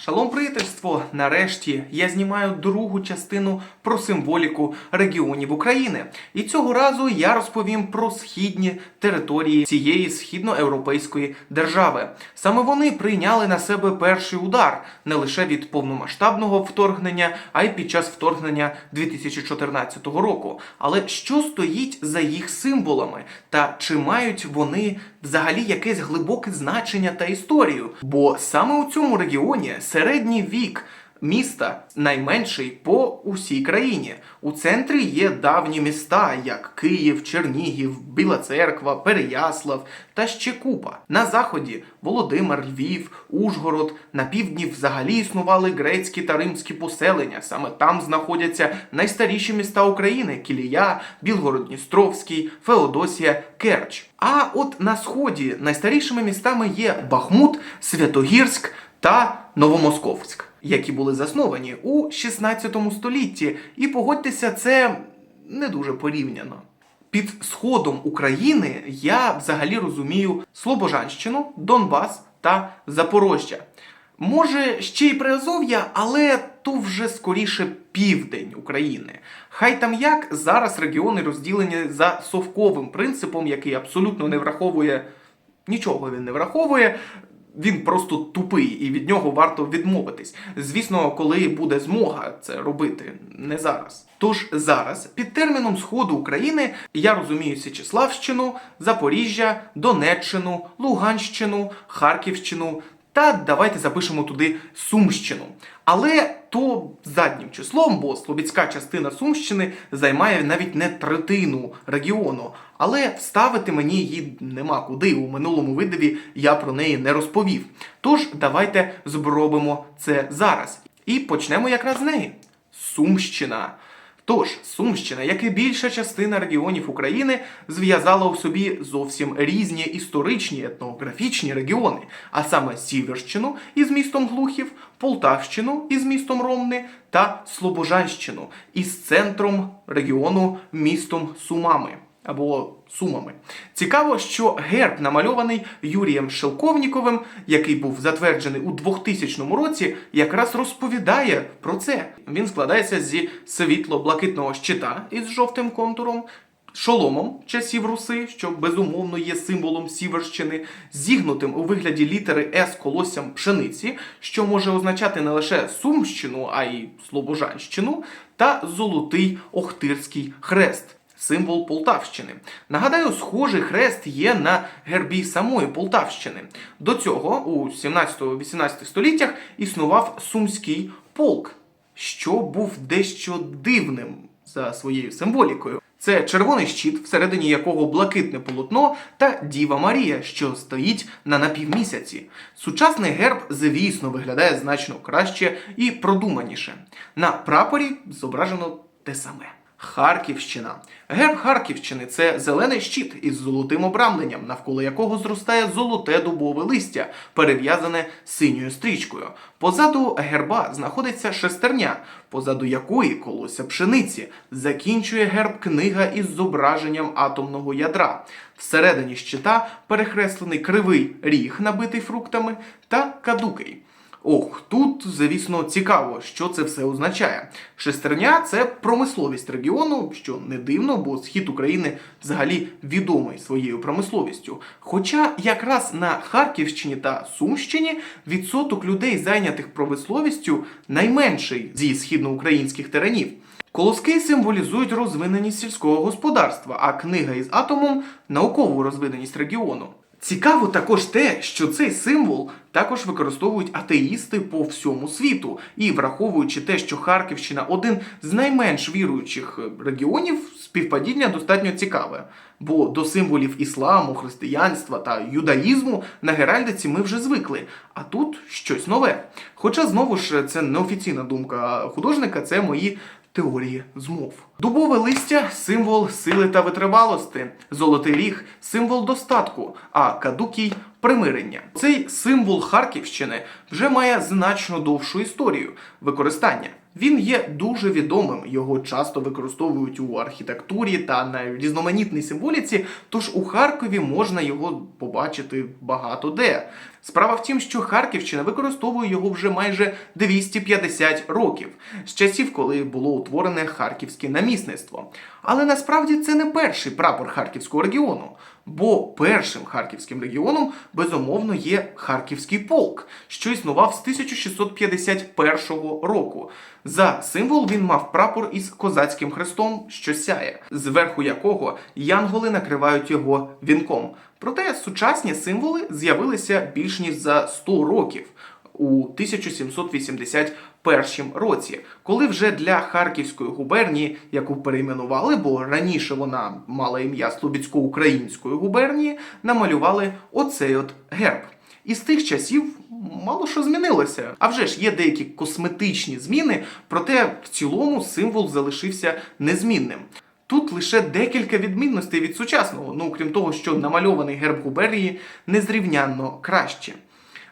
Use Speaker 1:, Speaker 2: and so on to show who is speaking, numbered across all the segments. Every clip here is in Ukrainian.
Speaker 1: Шалом приятельство! Нарешті я знімаю другу частину про символіку регіонів України. І цього разу я розповім про східні території цієї східноєвропейської держави. Саме вони прийняли на себе перший удар не лише від повномасштабного вторгнення, а й під час вторгнення 2014 року. Але що стоїть за їх символами? Та чи мають вони взагалі якесь глибоке значення та історію? Бо саме у цьому регіоні середній вік міста найменший по усій країні. У центрі є давні міста, як Київ, Чернігів, Біла Церква, Переяслав та ще купа. На заході Володимир, Львів, Ужгород. На півдні взагалі існували грецькі та римські поселення. Саме там знаходяться найстаріші міста України: Кілія, Білгород-Дністровський, Феодосія, Керч. А от на сході найстарішими містами є Бахмут, Святогірськ та Новомосковськ, які були засновані у 16 столітті. І погодьтеся, це не дуже порівняно. Під сходом України я взагалі розумію Слобожанщину, Донбас та Запорожжя. Може, ще й Приазов'я, але то вже скоріше південь України. Хай там як зараз регіони розділені за совковим принципом, який абсолютно не враховує нічого він не враховує. Він просто тупий, і від нього варто відмовитись. Звісно, коли буде змога це робити, не зараз. Тож зараз, під терміном Сходу України, я розумію Січеславщину, Запоріжжя, Донеччину, Луганщину, Харківщину та давайте запишемо туди Сумщину. Але то заднім числом, бо Слобідська частина Сумщини займає навіть не третину регіону. Але вставити мені її нема куди. У минулому видові я про неї не розповів. Тож давайте зробимо це зараз. І почнемо якраз з неї. Сумщина. Тож, Сумщина, як і більша частина регіонів України, зв'язала у собі зовсім різні історичні етнографічні регіони, а саме Сіверщину із містом Глухів, Полтавщину із містом Ромни та Слобожанщину із центром регіону містом Сумами або Сумами. Цікаво, що герб намальований Юрієм Шелковніковим, який був затверджений у 2000 році, якраз розповідає про це. Він складається зі світло-блакитного щита із жовтим контуром. Шоломом часів руси, що безумовно є символом Сіверщини, зігнутим у вигляді літери С колоссям пшениці, що може означати не лише Сумщину, а й Слобожанщину, та золотий Охтирський хрест символ Полтавщини. Нагадаю, схожий хрест є на гербі самої Полтавщини. До цього у 17-18 століттях існував Сумський полк, що був дещо дивним за своєю символікою. Це червоний щит, всередині якого блакитне полотно та Діва Марія, що стоїть на напівмісяці. Сучасний герб, звісно, виглядає значно краще і продуманіше. На прапорі зображено те саме. Харківщина. Герб Харківщини це зелений щит із золотим обрамленням, навколо якого зростає золоте дубове листя, перев'язане синьою стрічкою. Позаду герба знаходиться шестерня, позаду якої колося пшениці. Закінчує герб книга із зображенням атомного ядра. Всередині щита перехреслений кривий ріг, набитий фруктами, та кадукий. Ох, тут, звісно, цікаво, що це все означає. Шестерня це промисловість регіону, що не дивно, бо схід України взагалі відомий своєю промисловістю. Хоча якраз на Харківщині та Сумщині відсоток людей, зайнятих промисловістю, найменший зі східноукраїнських теренів. Колоски символізують розвиненість сільського господарства, а книга із атомом наукову розвиненість регіону. Цікаво також те, що цей символ також використовують атеїсти по всьому світу. І враховуючи те, що Харківщина один з найменш віруючих регіонів, співпадіння достатньо цікаве. Бо до символів ісламу, християнства та юдаїзму на Геральдиці ми вже звикли. А тут щось нове. Хоча знову ж це не офіційна думка художника, це мої теорії змов. Дубове листя символ сили та витривалості, золотий ріг символ достатку, а кадукій примирення. Цей символ Харківщини вже має значно довшу історію використання. Він є дуже відомим, його часто використовують у архітектурі та на різноманітній символіці. Тож у Харкові можна його побачити багато де. Справа в тім, що Харківщина використовує його вже майже 250 років з часів, коли було утворене харківське намісництво. Але насправді це не перший прапор харківського регіону, бо першим харківським регіоном безумовно є Харківський полк, що існував з 1651 року. За символ він мав прапор із козацьким хрестом, що сяє, зверху якого янголи накривають його вінком. Проте сучасні символи з'явилися більш ніж за 100 років у 1781 році, коли вже для Харківської губернії, яку перейменували, бо раніше вона мала ім'я Слобідсько-української губернії, намалювали оцей от герб. І з тих часів мало що змінилося. А вже ж є деякі косметичні зміни, проте в цілому символ залишився незмінним. Тут лише декілька відмінностей від сучасного, ну крім того, що намальований герб губернії незрівнянно краще.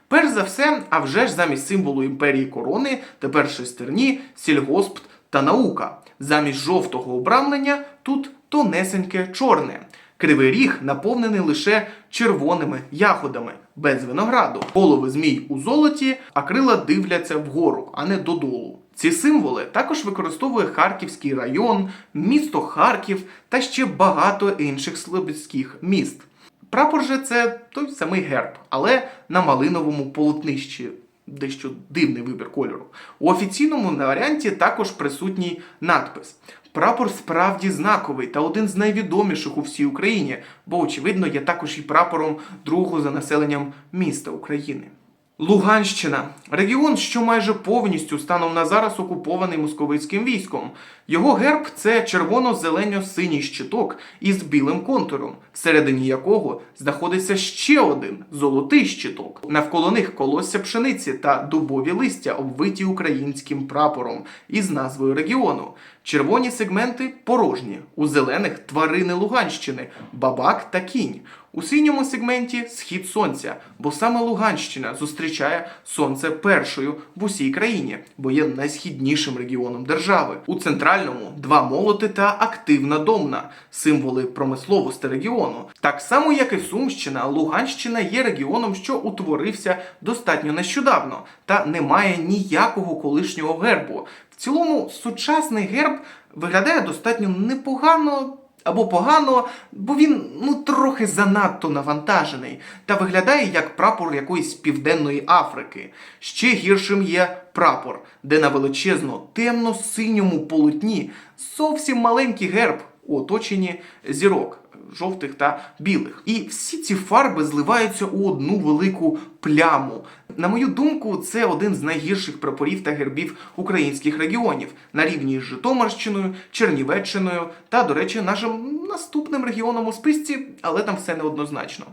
Speaker 1: Перш за все, а вже ж замість символу імперії корони тепер шестерні, сільгосп та наука. Замість жовтого обрамлення тут тонесеньке чорне. Кривий ріг наповнений лише червоними ягодами, без винограду. Голови змій у золоті, а крила дивляться вгору, а не додолу. Ці символи також використовує Харківський район, місто Харків та ще багато інших слобідських міст. Прапор же це той самий герб, але на малиновому полотнищі. Дещо дивний вибір кольору. У офіційному варіанті також присутній надпис. Прапор справді знаковий та один з найвідоміших у всій Україні, бо, очевидно, є також і прапором другого за населенням міста України. Луганщина регіон, що майже повністю станом на зараз окупований московицьким військом. Його герб це червоно-зелено-синій щиток із білим контуром, всередині якого знаходиться ще один золотий щиток. Навколо них колосся пшениці та дубові листя, обвиті українським прапором із назвою регіону. Червоні сегменти порожні, у зелених тварини Луганщини, бабак та кінь. У синьому сегменті схід сонця, бо саме Луганщина зустрічає сонце першою в усій країні, бо є найсхіднішим регіоном держави. У центральному два молоти та активна домна символи промисловості регіону. Так само, як і Сумщина, Луганщина є регіоном, що утворився достатньо нещодавно, та не має ніякого колишнього гербу. В цілому, сучасний герб виглядає достатньо непогано або погано, бо він ну трохи занадто навантажений та виглядає як прапор якоїсь південної Африки. Ще гіршим є прапор, де на величезно темно-синьому полотні зовсім маленький герб у оточенні зірок. Жовтих та білих. І всі ці фарби зливаються у одну велику пляму. На мою думку, це один з найгірших прапорів та гербів українських регіонів на рівні з Житомирщиною, Чернівеччиною та, до речі, нашим наступним регіоном у списці, але там все неоднозначно.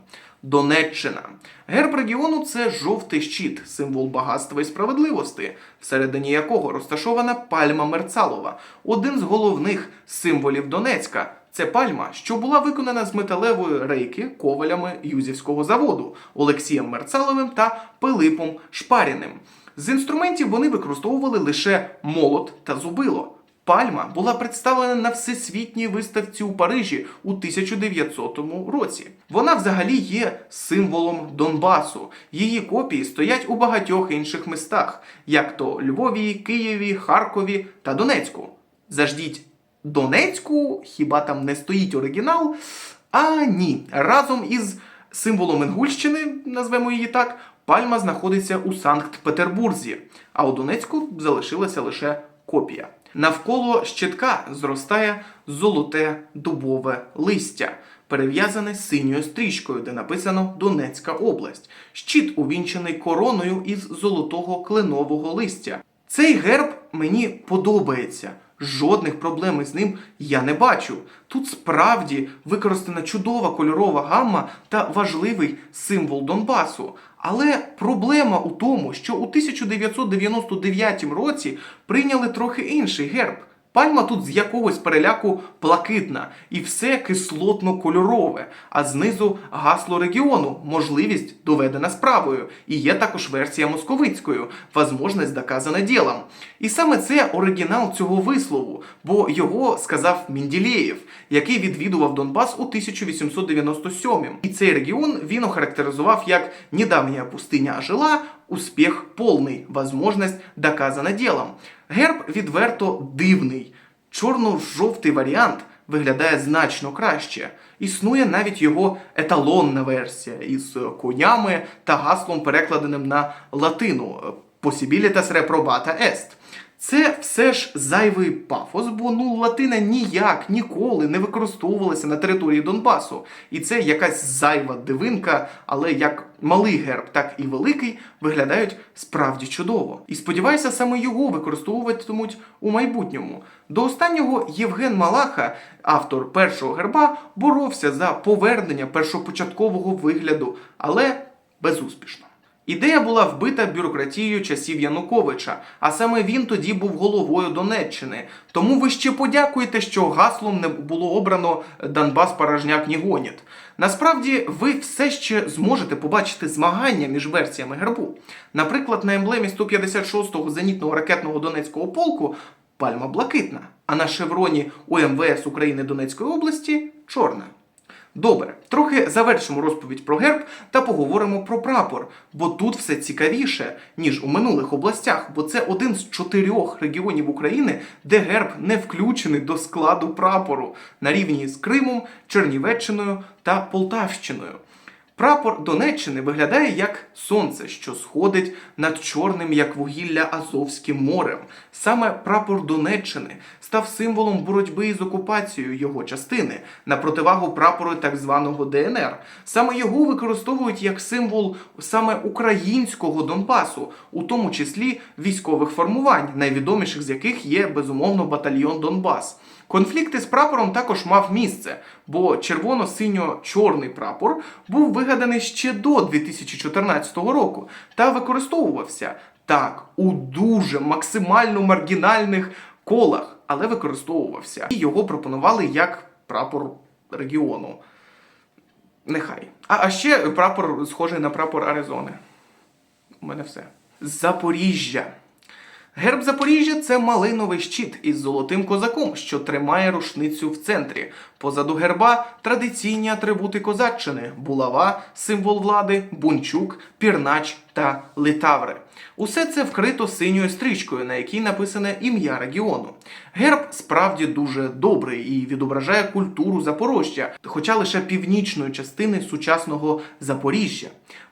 Speaker 1: Донеччина. Герб регіону це жовтий щит, символ багатства і справедливості, всередині якого розташована пальма Мерцалова, один з головних символів Донецька. Це пальма, що була виконана з металевої рейки ковалями Юзівського заводу Олексієм Мерцаловим та Пилипом Шпаріним. З інструментів вони використовували лише молот та зубило. Пальма була представлена на всесвітній виставці у Парижі у 1900 році. Вона взагалі є символом Донбасу. Її копії стоять у багатьох інших містах, як то Львові, Києві, Харкові та Донецьку. Заждіть Донецьку, хіба там не стоїть оригінал? А ні, разом із символом Інгульщини, назвемо її так, пальма знаходиться у Санкт-Петербурзі, а у Донецьку залишилася лише копія. Навколо щитка зростає золоте дубове листя, перев'язане синьою стрічкою, де написано Донецька область. Щит увінчений короною із золотого кленового листя. Цей герб мені подобається. Жодних проблем із ним я не бачу. Тут справді використана чудова кольорова гамма та важливий символ Донбасу. Але проблема у тому, що у 1999 році прийняли трохи інший герб Пальма тут з якогось переляку блакитна і все кислотно-кольорове, а знизу гасло регіону, можливість доведена справою. І є також версія московицькою, возможність доказана ділом. І саме це оригінал цього вислову, бо його сказав Мінділеєв, який відвідував Донбас у 1897 І цей регіон він охарактеризував як недавня пустиня жила, успіх повний, возможність доказана ділом. Герб відверто дивний. Чорно-жовтий варіант виглядає значно краще. Існує навіть його еталонна версія із конями та гаслом, перекладеним на латину Possibilitas reprobata est. Це все ж зайвий пафос, бо ну латина ніяк ніколи не використовувалася на території Донбасу. І це якась зайва дивинка, але як малий герб, так і великий виглядають справді чудово. І сподіваюся, саме його використовуватимуть у майбутньому. До останнього Євген Малаха, автор першого герба, боровся за повернення першопочаткового вигляду, але безуспішно. Ідея була вбита бюрократією часів Януковича, а саме він тоді був головою Донеччини. Тому ви ще подякуєте, що гаслом не було обрано Донбас Порожняк не гонять. Насправді, ви все ще зможете побачити змагання між версіями гербу. Наприклад, на емблемі 156-го зенітного ракетного Донецького полку пальма блакитна, а на шевроні УМВС України Донецької області чорна. Добре, трохи завершимо розповідь про герб та поговоримо про прапор, бо тут все цікавіше, ніж у минулих областях, бо це один з чотирьох регіонів України, де герб не включений до складу прапору на рівні з Кримом, Чернівеччиною та Полтавщиною. Прапор Донеччини виглядає як сонце, що сходить над чорним, як вугілля Азовським морем. Саме прапор Донеччини став символом боротьби з окупацією його частини на противагу прапору так званого ДНР. Саме його використовують як символ саме українського Донбасу, у тому числі військових формувань, найвідоміших з яких є безумовно батальйон Донбас. Конфлікти з прапором також мав місце, бо червоно-синьо-чорний прапор був вигаданий ще до 2014 року та використовувався так у дуже максимально маргінальних колах, але використовувався. І його пропонували як прапор регіону. Нехай. А, а ще прапор схожий на прапор Аризони. У мене все. Запоріжжя. Герб Запоріжжя це малиновий щит із золотим козаком, що тримає рушницю в центрі. Позаду герба традиційні атрибути козаччини: булава, символ влади, бунчук, пірнач та литаври. Усе це вкрито синьою стрічкою, на якій написане ім'я регіону. Герб справді дуже добрий і відображає культуру Запорожжя, хоча лише північної частини сучасного Запоріжжя.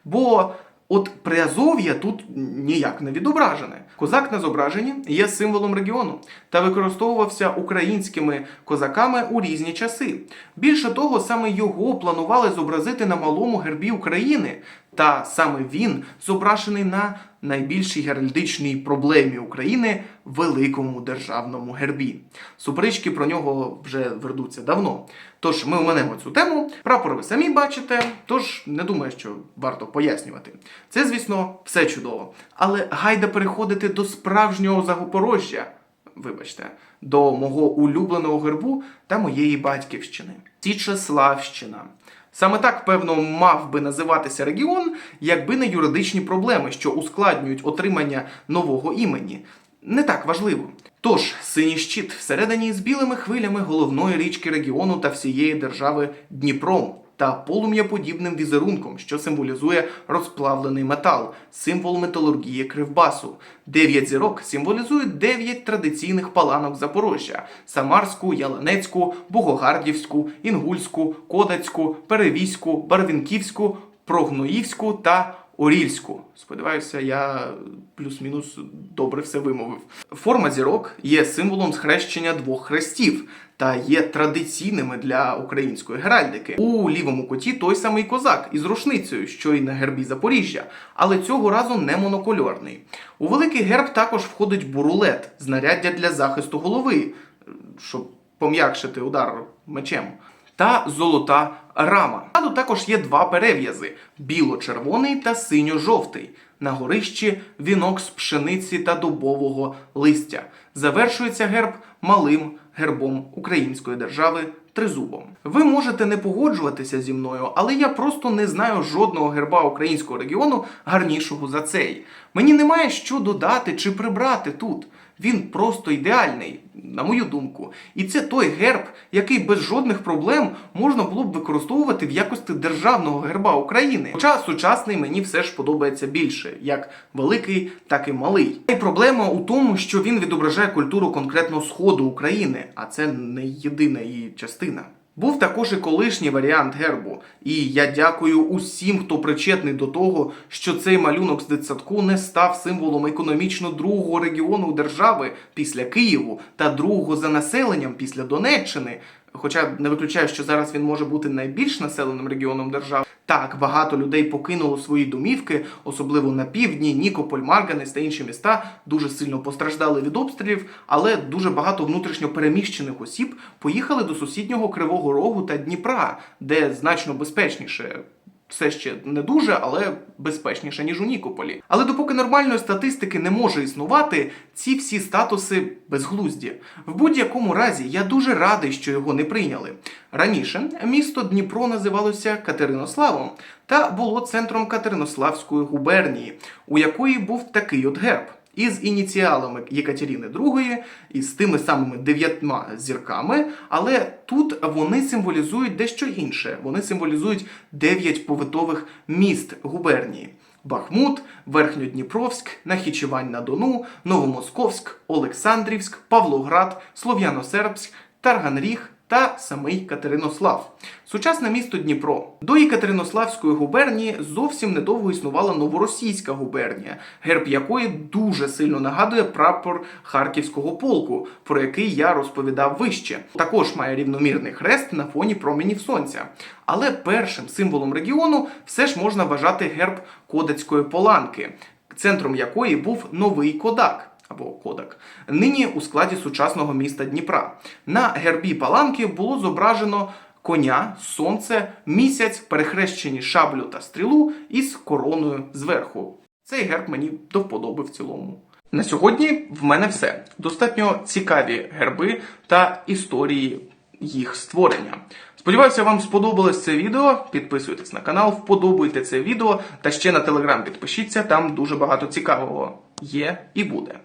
Speaker 1: Бо От Приазов'я тут ніяк не відображене. Козак на зображенні є символом регіону та використовувався українськими козаками у різні часи. Більше того, саме його планували зобразити на малому гербі України, та саме він зображений на найбільшій геральдичній проблемі України великому державному гербі. Суперечки про нього вже вердуться давно. Тож ми оминемо цю тему. Прапор ви самі бачите, тож не думаю, що варто пояснювати. Це, звісно, все чудово. Але гайда переходити до справжнього Запорожжя. Вибачте, до мого улюбленого гербу та моєї батьківщини Січеславщина. Саме так, певно, мав би називатися регіон, якби не юридичні проблеми, що ускладнюють отримання нового імені. Не так важливо. Тож, синій щит всередині з білими хвилями головної річки регіону та всієї держави Дніпром та полум'яподібним візерунком, що символізує розплавлений метал, символ металургії Кривбасу. Дев'ять зірок символізують дев'ять традиційних паланок Запорожжя: Самарську, Яланецьку, Богогардівську, Інгульську, Кодацьку, Перевізьку, Барвінківську, Прогноївську та Орільську. Сподіваюся, я плюс-мінус добре все вимовив. Форма зірок є символом схрещення двох хрестів та є традиційними для української геральдики. У лівому куті той самий козак із рушницею, що й на гербі Запоріжжя, але цього разу не монокольорний. У великий герб також входить бурулет, знаряддя для захисту голови, щоб пом'якшити удар мечем та золота рама. Ззаду також є два перев'язи: біло-червоний та синьо-жовтий. на горищі вінок з пшениці та дубового листя. Завершується герб малим гербом української держави тризубом. Ви можете не погоджуватися зі мною, але я просто не знаю жодного герба українського регіону гарнішого за цей. Мені немає що додати чи прибрати тут. Він просто ідеальний, на мою думку. І це той герб, який без жодних проблем можна було б використовувати в якості державного герба України. Хоча сучасний мені все ж подобається більше, як великий, так і малий. І проблема у тому, що він відображає культуру конкретно сходу України, а це не єдина її частина. Був також і колишній варіант гербу, і я дякую усім, хто причетний до того, що цей малюнок з дитсадку не став символом економічно другого регіону держави після Києву та другого за населенням після Донеччини. Хоча не виключаю, що зараз він може бути найбільш населеним регіоном держави. Так, багато людей покинуло свої домівки, особливо на півдні, Нікополь, Марганець та інші міста дуже сильно постраждали від обстрілів, але дуже багато внутрішньо переміщених осіб поїхали до сусіднього Кривого Рогу та Дніпра, де значно безпечніше. Все ще не дуже, але безпечніше, ніж у Нікополі. Але допоки нормальної статистики не може існувати, ці всі статуси безглузді. В будь-якому разі я дуже радий, що його не прийняли. Раніше місто Дніпро називалося Катеринославом та було центром Катеринославської губернії, у якої був такий от герб. Із ініціалами Єкатерини II, і з тими самими дев'ятьма зірками, але тут вони символізують дещо інше. Вони символізують дев'ять повитових міст губернії: Бахмут, Верхньодніпровськ, Нахічевань на Дону, Новомосковськ, Олександрівськ, Павлоград, Слов'яно-Сербськ, Тарганріг та самий Катеринослав. Сучасне місто Дніпро. До Екатеринославської губернії зовсім недовго існувала новоросійська губернія, герб якої дуже сильно нагадує прапор Харківського полку, про який я розповідав вище. Також має рівномірний хрест на фоні променів сонця. Але першим символом регіону все ж можна вважати герб Кодацької Поланки, центром якої був новий Кодак або Кодак, нині у складі сучасного міста Дніпра. На гербі паланки було зображено коня, сонце, місяць, перехрещені шаблю та стрілу із короною зверху. Цей герб мені до вподоби в цілому. На сьогодні в мене все. Достатньо цікаві герби та історії їх створення. Сподіваюся, вам сподобалось це відео. Підписуйтесь на канал, вподобайте це відео та ще на телеграм підпишіться, там дуже багато цікавого є і буде.